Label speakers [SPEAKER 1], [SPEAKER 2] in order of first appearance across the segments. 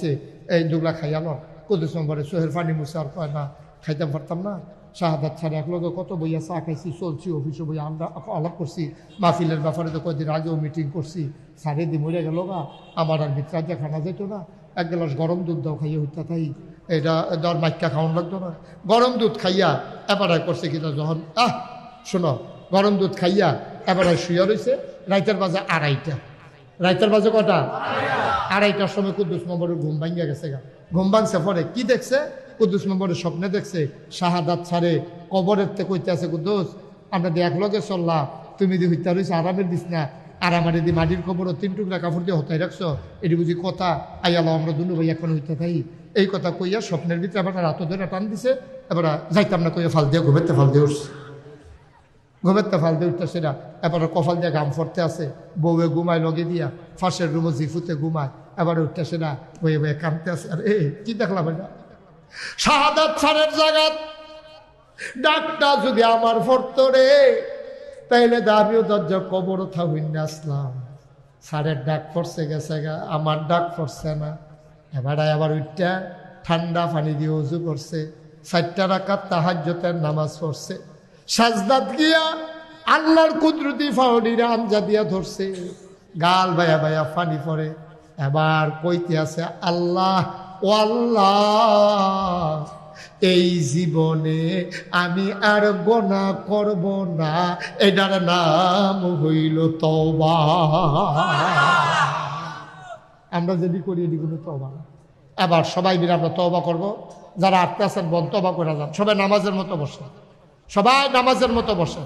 [SPEAKER 1] সে এই দুগলা খাইয়াল কুদুস নম্বরে সোহের পানি মুছে আর কয় না খাইতাম পারতাম না শাহাদাত ছাড়া এক লগে কত বইয়া চা খাইছি চলছি অফিসে বইয়া আমরা আলাপ করছি মাহফিলের ব্যাপারে তো কদিন আগেও মিটিং করছি সাড়ে দি মরে গেল গা আমার আর মিত্রাজ্যা খানা যেত না এক গ্লাস গরম দুধ দাও খাইয়ে হইতা তাই এটা দর মাইকা খাওয়ান লাগতো না গরম দুধ খাইয়া এবারে করছে কিনা যখন আহ শোনো গরম দুধ খাইয়া এবারে শুয়ে রয়েছে রাইতের বাজে আড়াইটা রাইতের বাজে কটা আড়াইটার সময় কুদ্দুস নম্বরের ঘুম ভাঙ্গিয়া গেছে গা। ঘুম ভাঙছে পরে কি দেখছে? কুদ্দুস নম্বরের স্বপ্নে দেখছে, শাহাদাত ছাড়ে কবরের থেকে কইতে আছে, কুদ্দুস, আমরা দিয়ে একলগে চললাম, তুমি দি হইতা রয়েছে আরামের দিস না আর আমার মাটির কবর তিন টুকরা কাপড় দিয়ে হতাই রাখছো, এটি বুঝি কথা আইয়ালো আমরা দুনু ভাই এখন হইতে থাই। এই কথা কইয়া স্বপ্নের ভিতরে আবার রাত ধরে টান দিছে, এবার যাইতাম না, কইয়া ফাল দিয়ে ঘুমেতে ফাল দিয়ে উঠছে। ঘুমের তো ফাল দিয়ে উঠতেছে না। এবার কপাল দিয়ে ঘাম ফরতে আছে। বউয়ে ঘুমায় লগে দিয়া। ফাঁসের রুমে জিফুতে ঘুমায়। এবার উঠতেছে না বয়ে বয়ে কামতে আছে। আর এ কি দেখলাম এটা? শাহাদাত ছাড়ের জায়গা ডাকটা যদি আমার ফরত রে, তাইলে তো আমিও দরজা কবর থাকুন না আসলাম। সারের ডাক পড়ছে গেছে গা, আমার ডাক পড়ছে না। এবার আবার উঠটা ঠান্ডা পানি দিয়ে উজু করছে। চারটা রাখার তাহাজ্যতের নামাজ পড়ছে। সাজদাত গিয়া আল্লাহর কুদরতি ফাউডিরা আমজা দিয়া ধরছে। গাল বায়া বায়া ফানি পড়ে। এবার কইতে আছে, আল্লাহ, ও আল্লাহ, এই জীবনে আমি আর গোনা করব না। এটার নাম হইল তবা আমরা যদি করি, এটি কোনো তবা না। এবার সবাই মিলে আমরা তবা করব। যারা আটকে আছেন, বন তবা করে যান। সবাই নামাজের মতো বসে। সবাই নামাজের মতো বসে।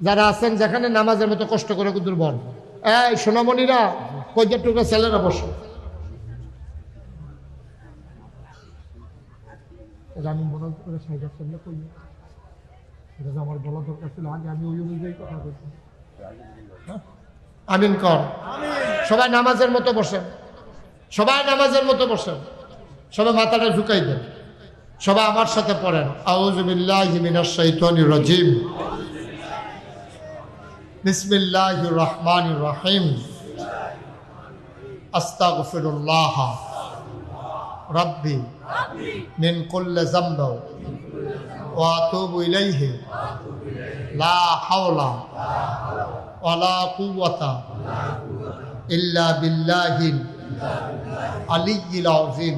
[SPEAKER 1] যারা আছেন যেখানে নামাজের মতো কষ্ট করে কুদুর বল এই সোনামণিরা কয়টা টুকরা ছেলেরা বসে। আমি মনে করে সাইডার সামনে কই? এটা আমার বলা দরকার ছিল, আগে আমি ওই অনুযায়ী কথা বলছি। হ্যাঁ? আমিন কর। সবাই নামাজের মতো বসেন। সবাই নামাজের মতো বসেন। সবাই মাথাটা ঝুঁকাই দেন। সবাই আমার সাথে পড়েন। আউজুবিল্লাহি মিনাশ শাইতানির রাজিম। বিসমিল্লাহির রহমানির রহিম। আস্তাগফিরুল্লাহ। রাব্বি মিন কুল্লি যামব ওয়া আতুবু ইলাইহি। ইল্লা বিল্লাহিল আলিয়্যিল আযীম।